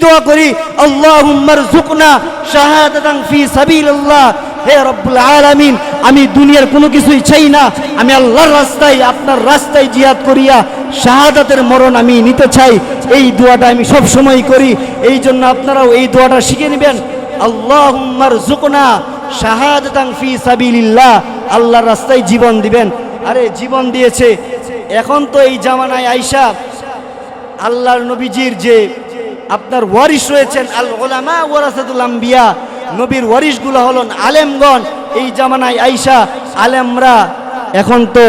দোয়া করি আল্লাহুম্মার জুকনা শাহাদাতান ফি সাবিলিল্লাহ। হে রব্বুল আলামিন, আমি দুনিয়ার কোনো কিছুই চাই না। আমি আল্লাহর রাস্তায়, আপনার রাস্তায় জিহাদ করিয়া শাহাদাতের মরণ আমি নিতে চাই। এই দোয়াটা আমি সব সময় করি। এই জন্য আপনারাও এই দোয়াটা শিখে নেবেন। আল্লাহুম্মার জুকনা শাহাদাতান ফি সাবিলিল্লাহ। আল্লাহর রাস্তায় জীবন দিবেন। আরে, জীবন দিয়েছে। এখন তো এই জামানায় আইসা আল্লাহর নবীজির যে আপনার ওয়ারিশ রয়েছেন আল ওলামা ওয়ারাসাতুল আম্বিয়া। নবীর ওয়ারিশগুলো হলেন আলেমগণ, এই জামানায় আইসা আলেমরা এখন তো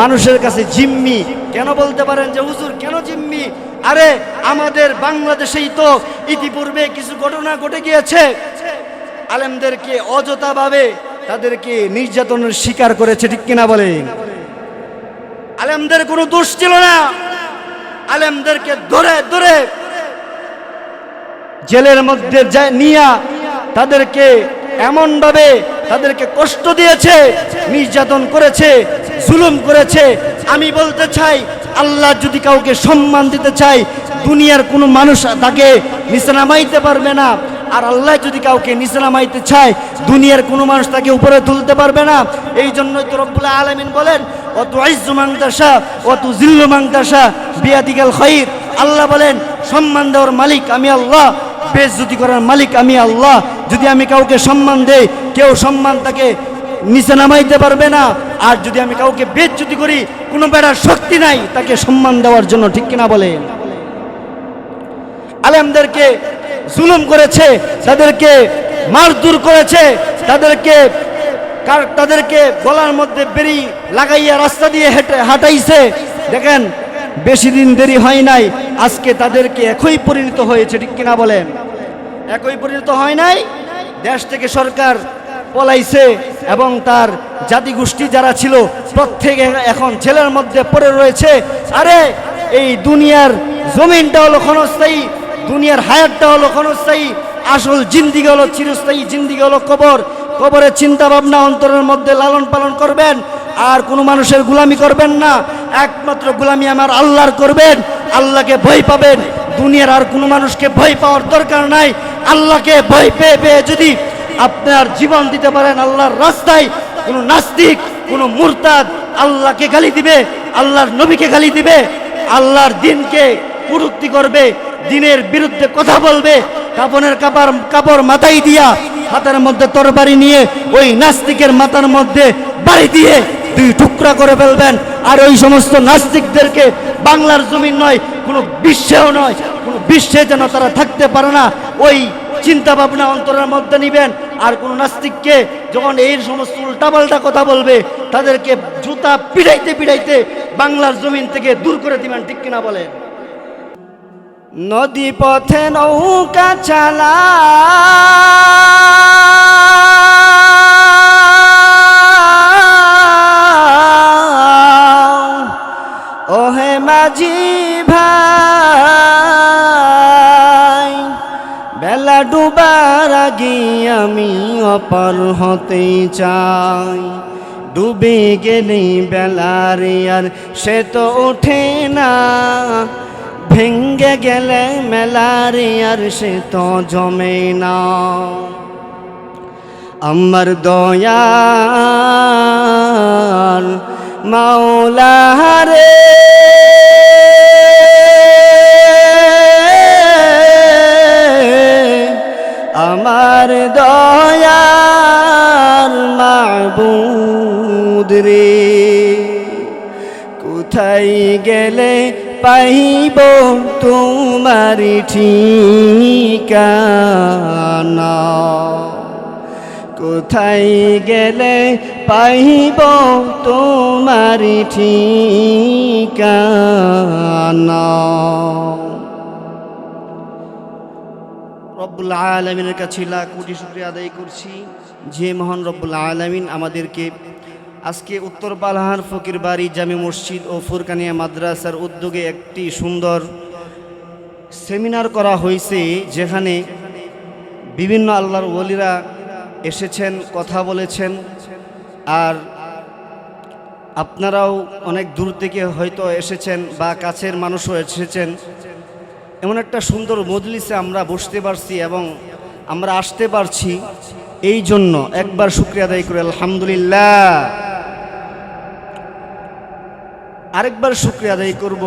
মানুষের কাছে জিম্মি। কেন বলতে পারেন যে, হুজুর, কেন জিম্মি? আরে, আমাদের বাংলাদেশেই তো ইতিপূর্বে কিছু ঘটনা ঘটে গিয়েছে। আলেমদেরকে অযথাভাবে তাদেরকে নির্যাতনের শিকার করেছে, ঠিক কিনা বলেন? আলেমদের কোনো দোষ ছিল না। আলেমদেরকে ধরে ধরে জেলের মধ্যে নিয়া তাদেরকে এমনভাবে তাদেরকে কষ্ট দিয়েছে, নির্যাতন করেছে, জুলুম করেছে। আমি বলতে চাই, আল্লাহ যদি কাউকে সম্মান দিতে চাই দুনিয়ার কোনো মানুষ তাকে নিচে নামাইতে পারবে না। আর আল্লাহ যদি কাউকে নিচে নামাইতে চায়, দুনিয়ার কোনো মানুষ তাকে উপরে তুলতে পারবে না। এই জন্যই তো রব্বুল আলমিন বলেন অত আইজু মাংতাসা অত জিল্লু মাংতাসা বিয়াদিকাল খৈর আল্লাহ বলেন, সম্মান দেওয়ার মালিক আমি আল্লাহ। বেজ্জতি করার মালিক আমি আল্লাহ। যদি আমি কাউকে সম্মান দেই, কেউ সম্মান তাকে নিচে নামাইতে পারবে না। আর যদি আমি কাউকে বেজ্জতি করি, কোনো বেড়ার শক্তি নাই, তাকে সম্মান দেওয়ার জন্য, ঠিক কিনা বলেন? আলেমদেরকে জুলুম করেছে, তাদেরকে মারধর করেছে, তাদেরকে তাদেরকে গলার মধ্যে বেরি লাগাইয়া রাস্তা দিয়ে হেঁটে হাঁটাইছে। দেখেন বেশি দিন দেরি হয় নাই। আজকে তাদেরকে একই পরিণত হয়েছে, ঠিক কিনা বলেন? একই পরিণত হয় নাই? দেশ থেকে সরকার পলাইছে এবং তার জাতিগোষ্ঠী যারা ছিল, প্রত্যেকে এখন জেলের মধ্যে পড়ে রয়েছে। আরে, এই দুনিয়ার জমিনটা হলো ক্ষণস্থায়ী, দুনিয়ার হায়াতটা হলো ক্ষণস্থায়ী, আসল জিন্দিগি হলো চিরস্থায়ী জিন্দিগি হলো কবর। কবরের চিন্তা ভাবনা অন্তরের মধ্যে লালন পালন করবেন। আর কোনো মানুষের গুলামি করবেন না। একমাত্র গুলামি আমার আল্লাহর করবেন। আল্লাহকে ভয় পাবেন। দুনিয়ার আর কোনো মানুষকে ভয় পাওয়ার দরকার নাই। আল্লাহকে ভয় পেয়ে পেয়ে যদি আপনার জীবন দিতে পারেন আল্লাহর রাস্তায়, কোনো নাস্তিক, কোনো মুরতাদ আল্লাহকে গালি দিবে, আল্লাহর নবীকে গালি দিবে, আল্লাহর দিনকে কুরুক্তি করবে, দিনের বিরুদ্ধে কথা বলবে, কাপনের কাপড় কাপড় মাথায় দিয়া, হাতের মধ্যে তরবারি নিয়ে ওই নাস্তিকের মাথার মধ্যে বাড়ি দিয়ে দুই টুকরা করে ফেলবেন। আর ওই সমস্ত নাস্তিকদেরকে বাংলার জমিন নয়, কোনো বিশ্বেও নয়, কোনো বিশ্বে যেন তারা থাকতে পারে না, ওই চিন্তা ভাবনা অন্তরের মধ্যে নিবেন। আর কোন নাস্তিককে যখন এই সমস্ত উল্টাপাল্টা কথা বলবে, তাদেরকে জুতা পিড়াইতে পিড়াইতে বাংলার জমিন থেকে দূর করে দিবেন, ঠিক কিনা বলেন? নদী পথে নৌকা চালা আগে আমি অপার হতে চাই। ডুবে গেলে বেলার আর সে তো ওঠে না। ভেঙ্গে গেলে মেলারে আর সে তো জমে না। আমার দয়াল মাওলা আমার দয়াল মাবুদ রে। কোথায় গেলে পাইব তোমার ঠিকানা? কোথায় গেলে পাইব তোমার ঠিকানা? রব্বুল আলমিনের কাছে লাখ কোটি শুক্রিয়া আদায় করছি। যে মহান রব্বুল আলমিন আমাদেরকে আজকে উত্তর পালহার ফকির বাড়ি জামে মসজিদ ও ফুরকানিয়া মাদ্রাসার উদ্যোগে একটি সুন্দর সেমিনার করা হয়েছে, যেখানে বিভিন্ন আল্লাহর ওলিরা এসেছেন, কথা বলেছেন। আর আপনারাও অনেক দূর থেকে হয়তো এসেছেন বা কাছের মানুষও এসেছেন। এমন একটা সুন্দর মজলিসে আমরা বসতে পারছি এবং আমরা আসতে পারছি এই জন্য একবার শুক্রিয়া আদায় করে, আলহামদুলিল্লাহ। আরেকবার শুক্রিয়া আদায় করব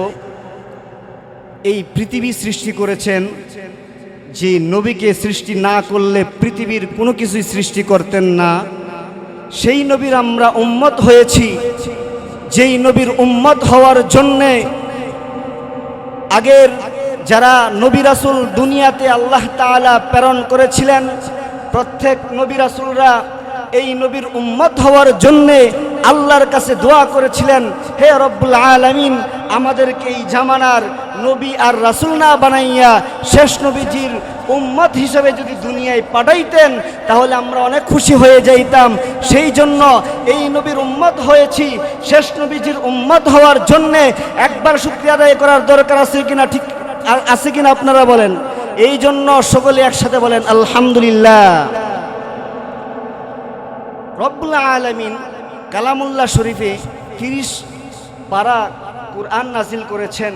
এই পৃথিবী সৃষ্টি করেছেন যে নবীকে সৃষ্টি না করলে পৃথিবীর কোনো কিছুই সৃষ্টি করতেন না। সেই নবীর আমরা উম্মত হয়েছি। যেই নবীর উম্মত হওয়ার জন্যে আগের যারা নবী রাসুল দুনিয়াতে আল্লাহ তাআলা প্রেরণ করেছিলেন, প্রত্যেক নবী রাসুলরা এই নবীর উম্মত হওয়ার জন্যে আল্লাহর কাছে দোয়া করেছিলেন, হে রব্বুল আলামিন, আমাদেরকে এই জামানার নবী আর রাসুল না বানাইয়া শেষ নবীজির উম্মত হিসেবে যদি দুনিয়ায় পাঠাইতেন, তাহলে আমরা অনেক খুশি হয়ে যাইতাম। সেই জন্য এই নবীর উম্মত হয়েছি, শেষ নবীজির উম্মত হওয়ার জন্যে একবার শুক্রিয়া আদায় করার দরকার আছে কিনা ঠিক আছে কিনা আপনারা বলেন। এই জন্য সকলে একসাথে বলেন, আলহামদুলিল্লাহ। রব্বুল আলমিন কালামুল্লাহ শরীফে তিরিশ পারা কুরআন নাজিল করেছেন,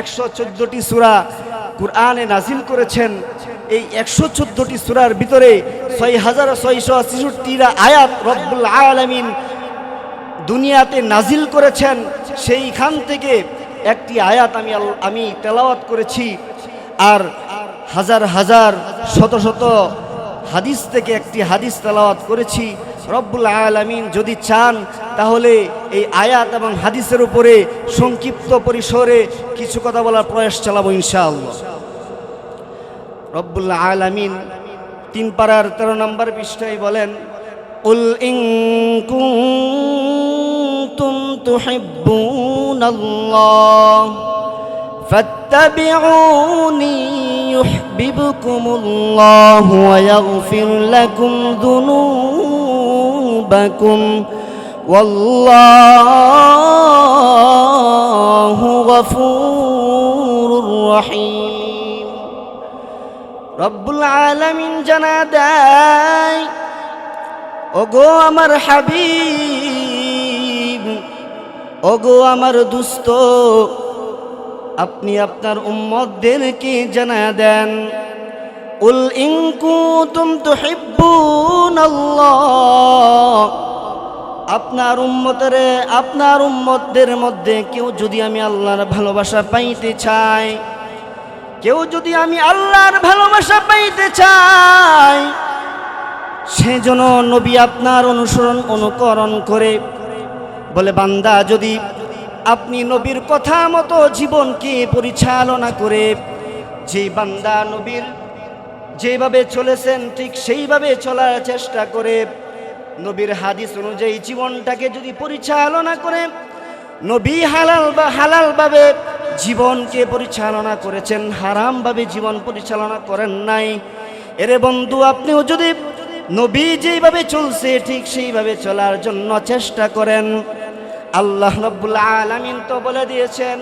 একশো চোদ্দোটি সুরা কুরআনে নাজিল করেছেন। এই একশো চোদ্দোটি সুরার ভিতরে ছয় হাজার ছয়শো ছেষট্টিরা আয়াত রব্বুল আলমিন দুনিয়াতে নাজিল করেছেন। সেইখান থেকে একটি আয়াত আমি আমি তেলাওয়াত করেছি আর হাজার হাজার, শত শত হাদিস থেকে একটি হাদিস তেলাওয়াত করেছি। রব্বুল আলামিন যদি চান, তাহলে এই আয়াত এবং হাদিসের উপরে সংক্ষিপ্ত পরিসরে কিছু কথা বলার প্রয়াস চালাবো ইনশাআল্লাহ। রব্বুল আলামিন তিন পাড়ার তেরো নম্বর পৃষ্ঠায় বলেন, উল ইন কুনতুম তুহিব্বুনাল্লাহ فاتبعوني يحببكم الله ويغفر لكم ذنوبكم والله غفور رحيم রব্বুল আলামিন জানা দেয় ওগো আমার হাবিব ওগো আমার দুস্থ আপনি আপনার উম্মতদেরকে জানা দেন। উল ইন কুতুম তুহিব্বুন আল্লাহ আপনার উম্মতের, আপনার উম্মতদের মধ্যে কেউ যদি আমি আল্লাহর ভালোবাসা পাইতে চাই, কেউ যদি আমি আল্লাহর ভালোবাসা পাইতে চাই, সেজন্য নবী আপনার অনুসরণ, অনুকরণ করে বলে, বান্দা, যদি আপনি নবীর কথা মতো জীবনকে পরিচালনা করে যে বান্দা নবীর যেভাবে চলেছেন, ঠিক সেইভাবে চলার চেষ্টা করে, নবীর হাদিস অনুযায়ী জীবনটাকে যদি পরিচালনা করে, নবী হালাল বা হালালভাবে জীবনকে পরিচালনা করেছেন, হারামভাবে জীবন পরিচালনা করেন নাই, এরে বন্ধু, আপনিও যদি নবী যেইভাবে চলছে, ঠিক সেইভাবে চলার জন্য চেষ্টা করেন আল্লাহ রব্বুল আলামিন তো বলে দিয়েছেন,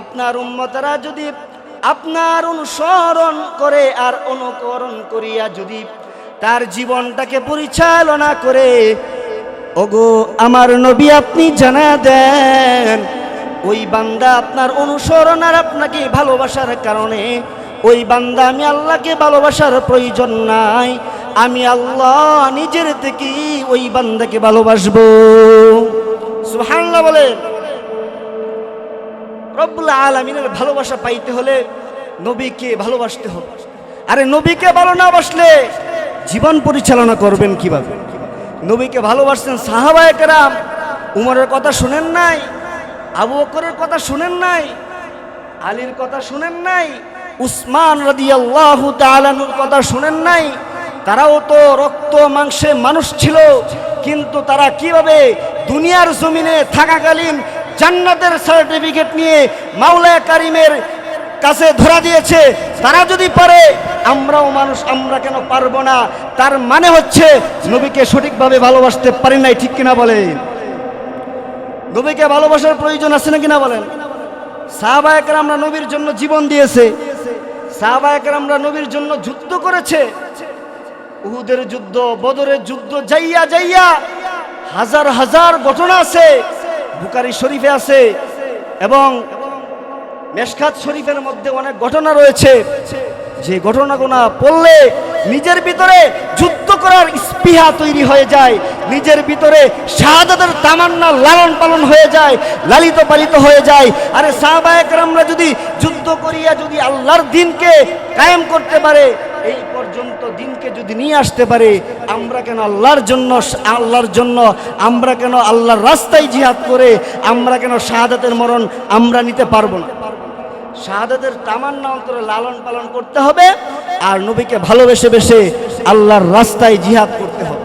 আপনার উম্মতরা যদি আপনার অনুসরণ করে আর অনুকরণ করিয়া যদি তার জীবনটাকে পরিচালনা করে, ওগো আমার নবী আপনি জানা দেন, ওই বান্দা আপনার অনুসরণ আর আপনাকে ভালোবাসার কারণে, ওই বান্দা আমি আল্লাহকে ভালোবাসার প্রয়োজন নাই, আমি আল্লাহ নিজের থেকে ওই বান্দাকে ভালোবাসবো। সুবহানাল্লাহ বলে রব্বুল আলমিনের ভালোবাসা পাইতে হলে নবীকে ভালোবাসতে হবে। আরে নবীকে ভালো না বাসলে জীবন পরিচালনা করবেন কীভাবে? নবীকে ভালোবাসতেন সাহাবায়ে কেরাম। উমরের কথা শুনেন নাই, আবু অকরের কথা শুনেন নাই, আলীর কথা শুনেন নাই, উসমান রাদিয়াল্লাহু তাআলার কথা শুনেন নাই। তারাও তো রক্ত মাংসে মানুষ ছিল, কিন্তু তারা কীভাবে দুনিয়ার জমিনে থাকাকালীন জান্নাতের সার্টিফিকেট নিয়ে মাওলায়া কারিমের কাছে ধরা দিয়েছে। তারা যদি পারে, আমরাও মানুষ, আমরা কেন পারব না? তার মানে হচ্ছে, নবীকে সঠিকভাবে ভালোবাসতে পারি নাই, ঠিক কিনা বলেন? নবীকে ভালোবাসার প্রয়োজন আছে না কিনা বলেন? সাহাবায়করা আমরা নবীর জন্য জীবন দিয়েছে। সাহাবায়করা আমরা নবীর জন্য যুদ্ধ করেছে। উহুদের যুদ্ধ, বদরের যুদ্ধ, যাইয়া যাইয়া হাজার হাজার ঘটনা আছে বুকারি শরীফে আছে, এবং মেশকাত শরীফের মধ্যে অনেক ঘটনা রয়েছে। যে ঘটনাগুলো পড়লে নিজের ভিতরে যুদ্ধ করার স্পৃহা তৈরি হয়ে যায়, নিজের ভিতরে শাহাদাতের তামান্না লালন পালন হয়ে যায়, লালিত পালিত হয়ে যায়। আরে সাহবায়করামরা যদি যুদ্ধ করিয়া যদি আল্লাহর দিনকে কায়েম করতে পারে, এই পর্যন্ত দিনকে যদি নিয়ে আসতে পারে, আমরা কেন আল্লাহর জন্য আল্লাহর জন্য, আমরা কেন আল্লাহর রাস্তায় জিহাদ করে, আমরা কেন শাহাদাতের মরণ আমরা নিতে পারব না? শাহাদাতের তামান্না অন্তরে লালন পালন করতে হবে, আর নবীকে ভালোবেসে বেসে আল্লাহর রাস্তায় জিহাদ করতে হবে।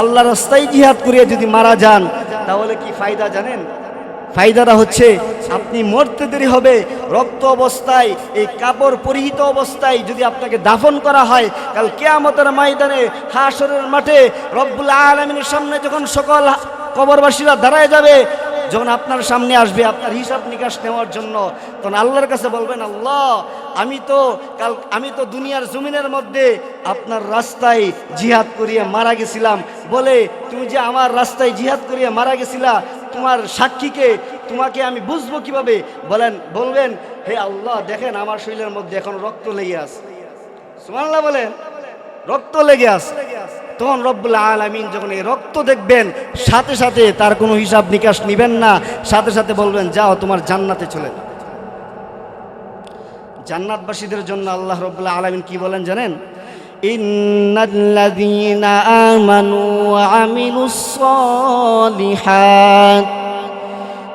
আল্লাহর রাস্তায় জিহাদ করিয়ে যদি মারা যান, তাহলে কি ফায়দা জানেন? ফায়দাটা হচ্ছে আপনি মরতে দেরি হবে, রক্ত অবস্থায়, এই কাপড় পরিহিত অবস্থায় যদি আপনাকে দাফন করা হয়, কাল কেয়ামতের ময়দানে হাসরের মাঠে রব্বুল আলমিনের সামনে যখন সকল কবরবাসীরা দাঁড়ায় যাবে, যখন আপনার সামনে আসবে আপনার হিসাব নিকাশ নেওয়ার জন্য, তখন আল্লাহর কাছে বলবেন, আল্লাহ, আমি তো কাল, আমি তো দুনিয়ার জমিনের মধ্যে আপনার রাস্তায় জিহাদ করিয়ে মারা গেছিলাম। বলে, তুমি যে আমার রাস্তায় জিহাদ করিয়ে মারা গেছিলা তোমার সাক্ষীকে তোমাকে আমি বুঝব কীভাবে? বলেন, বলবেন, হে আল্লাহ, দেখেন আমার শরীরের মধ্যে এখন রক্ত লেগে আছে। সুমাল্লাহ বলেন, রক্ত লেগে আছে। তখন রব্বুল আলমিন যখন এই রক্ত দেখবেন, সাথে সাথে তার কোনো হিসাব নিকাশ নিবেন না। সাথে সাথে বলবেন, যাও, তোমার জান্নাতে চলে জান্নাতবাসীদের জন্য আল্লাহ রব্বুল্লাহ আলমিন কি বলেন জানেন? إن الذين آمنوا وعملوا الصالحات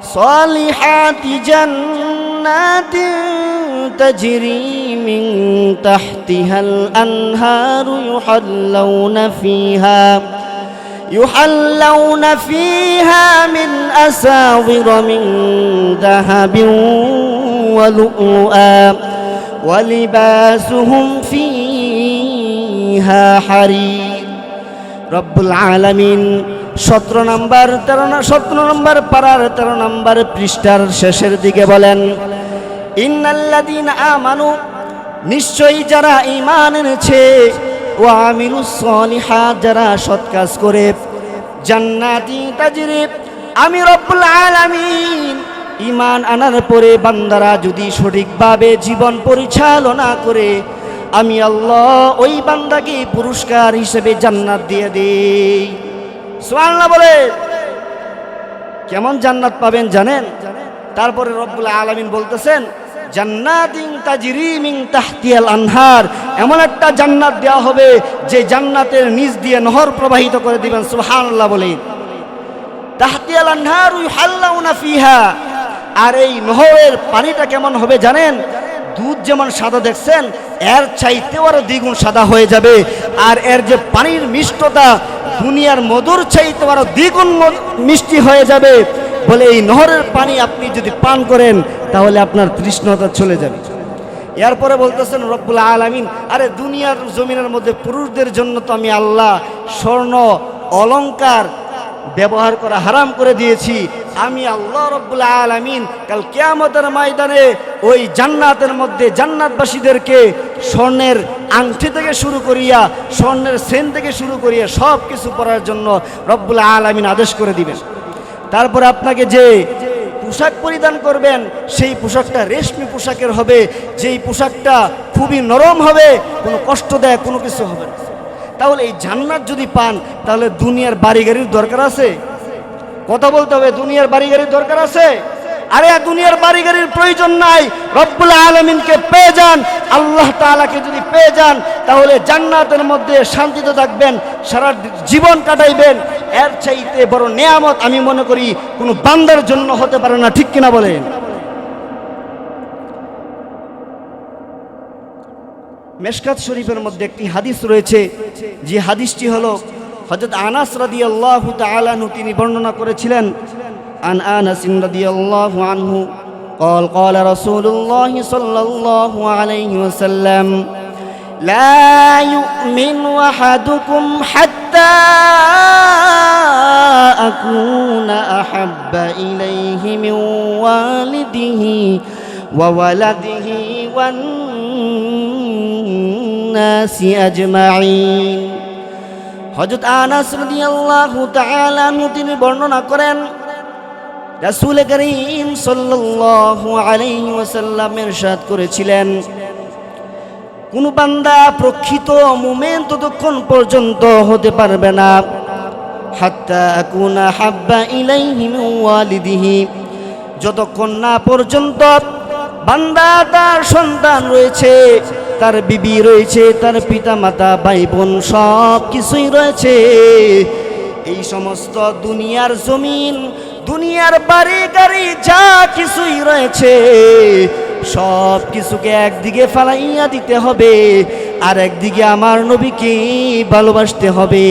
صالحات جنات تجري من تحتها الأنهار يحلون فيها يحلون فيها من أساور من ذهب ولؤلؤا ولباسهم فيها সতেরো নম্বর, তেরো সতেরো নম্বর পাড়ার তেরো নম্বর পৃষ্ঠার শেষের দিকে বলেন ইন্নাল্লাদিন আমানু, নিশ্চয়ই যারা ইমান এনেছে ও আমিরু যারা সৎ কাজ করে, জান্নাতি তাজিরে, আমি রব্বুল আলামিন ইমান আনার পরে বান্দারা যদি সঠিকভাবে জীবন পরিচালনা করে আমি আল্লাহ ওই বান্দাকে পুরস্কার হিসেবে জান্নাত দিয়ে দেই। সুবহানাল্লাহ বলে, কেমন জান্নাত পাবেন জানেন? তারপরে রব্বুল আলামিন বলতেছেন, জান্নাতিন তাজরি মিন তাহতিয়াল আনহার। এমন একটা জান্নাত দেওয়া হবে যে জান্নাতের নিচ দিয়ে নহর প্রবাহিত করে দিবেন, সুবহানাল্লাহ বলে। তাহতিয়াল আনহার ইউহাল্লাউনা ফিহা। আর এই নহরের পানিটা কেমন হবে জানেন? দুধ যেমন সাদা দেখছেন, এর চাইতেও আরও দ্বিগুণ সাদা হয়ে যাবে। আর এর যে পানির মিষ্টতা, দুনিয়ার মধুর চাইতে আরও দ্বিগুণ মিষ্টি হয়ে যাবে। বলে এই নহরের পানি আপনি যদি পান করেন, তাহলে আপনার তৃষ্ণতা চলে যাবে। এরপরে বলতেছেন, রব্বুল আলামিন। আরে দুনিয়ার জমিনের মধ্যে পুরুষদের জন্য তো আমি আল্লাহ স্বর্ণ, অলংকার ব্যবহার করা হারাম করে দিয়েছি। আমি আল্লাহ রব্বুল আলামিন কাল কেয়ামতের ময়দানে ওই জান্নাতের মধ্যে জান্নাতবাসীদেরকে স্বর্ণের আংটি থেকে শুরু করিয়া, স্বর্ণের সেন থেকে শুরু করিয়া সব কিছু পরার জন্য রব্বুল আলামিন আদেশ করে দিবেন। তারপর আপনাকে যে পোশাক পরিধান করবেন, সেই পোশাকটা রেশমি পোশাকের হবে। যেই পোশাকটা খুবই নরম হবে, কোনো কষ্ট দেয়, কোনো কিছু হবে না। তাহলে এই জান্নাত যদি পান, তাহলে দুনিয়ার বাড়ি গাড়ির দরকার আছে? কথা বলতে হবে, দুনিয়ার বাড়ি গাড়ির দরকার আছে? আরে দুনিয়ার বাড়ি গাড়ির প্রয়োজন নাই। রব্বুল আলমিনকে পেয়ে যান, আল্লাহ তাআলাকে যদি পেয়ে যান, তাহলে জান্নাতের মধ্যে শান্তিতে থাকবেন, সারা জীবন কাটাইবেন। এর চাইতে বড় নেয়ামত আমি মনে করি, কোনো বান্দার জন্য হতে পারে না, ঠিক কিনা বলেন? মেশকাত শরীফের মধ্যে একটি হাদিস রয়েছে যে হাদিসটি হলো হজরত আনাস রাদিয়াল্লাহু তাআলা আনহু তিনি বর্ণনা করেছিলেন আন আনাস রাদিয়াল্লাহু আনহু قال قال رسول الله صلى الله عليه وسلم لا يؤمن أحدكم حتى أكون أحب إليه من والده وولده والناس أجمعين হজরত আনাস রাদিয়াল্লাহু তাআলা আনহু তিনি বর্ণনা করেন রাসূল করিম সাল্লাল্লাহু আলাইহি ওয়াসাল্লাম ইরশাদ করেছিলেন কোন বান্দা প্রকৃত মুমিন ততক্ষণ পর্যন্ত হতে পারবে না হাত্তা আকুনা হাব্বা ইলাইহি মিন ওয়ালিদিহি যতক্ষণ না পর্যন্ত বান্দা তার সন্তান রয়েছে তার বিবি রয়েছে, তার পিতা মাতা ভাই বোন সব কিছুই রয়েছে। এই সমস্ত দুনিয়ার জমিন, দুনিয়ার বাড়ি, গাড়ি, যা কিছুই রয়েছে, সব কিছুকে একদিকে ফালাইয়া দিতে হবে, আর একদিকে আমার নবীকে ভালোবাসতে হবে।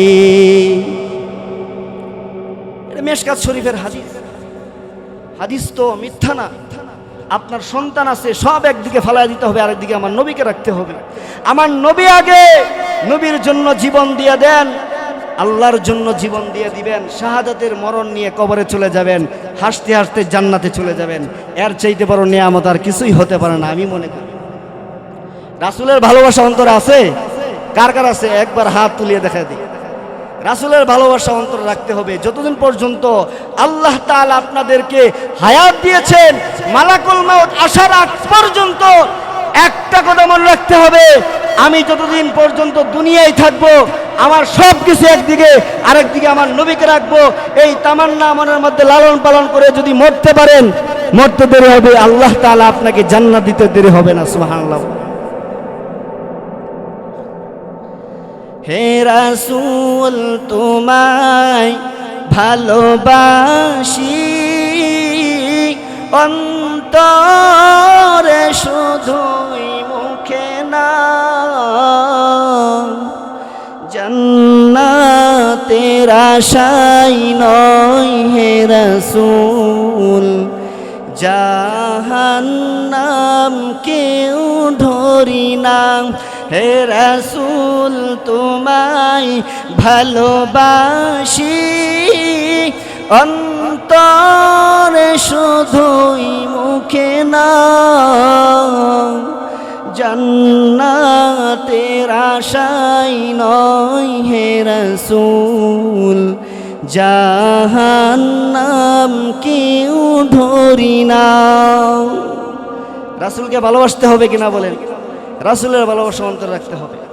মেশকাত শরীফের হাদিস। হাদিস তো মিথ্যা না। আপনার সন্তান আছে, সব একদিকে ফালাই দিতে হবে, আরেকদিকে আমার নবীকে রাখতে হবে। আমার নবী আগে নবীর জন্য জীবন দিয়ে দেন, আল্লাহর জন্য জীবন দিয়ে দিবেন, শাহাদাতের মরণ নিয়ে কবরে চলে যাবেন, হাসতে হাসতে জান্নাতে চলে যাবেন। এর চাইতে বড় নিয়ামত আর কিছুই হতে পারে না, আমি মনে করি। রাসুলের ভালোবাসা অন্তরে আছে? কার কার আছে? একবার হাত তুলিয়ে দেখা দিই। রাসুলের ভালোবাসা অন্তর রাখতে হবে। যতদিন পর্যন্ত আল্লাহ তাআলা আপনাদেরকে হায়াত দিয়েছেন, মালাকুল মাউত আসার আগ পর্যন্ত একটা কথা মনে রাখতে হবে, আমি যতদিন পর্যন্ত দুনিয়ায় থাকব, আমার সব কিছু একদিকে, আরেকদিকে আমার নবীকে রাখব, এই তামান্না মনের মধ্যে লালন পালন করে যদি মরতে পারেন, মরতে দেরি হবে, আল্লাহ তাআলা আপনাকে জান্নাত দিতে দেরি হবে না, সুবহানাল্লাহ। হে রাসূল, তোমায় ভালোবাসি। অন্তরে শুধুই মুখে না, জন্নাতের আশাই নয় হে রাসূল। জাহান্নাম কেউ ধরি না। হে রাসূল, তোমায় ভালোবাসি। অন্তরে শুধুই মুখে না জান্নাতের আশাই নয় হে রাসূল, জাহান্নাম কেউ ধরি না। রাসূলকে ভালোবাসতে হবে কিনা বলেন? রাসূলের ভালোবাসা অন্তর রাখতে হবে।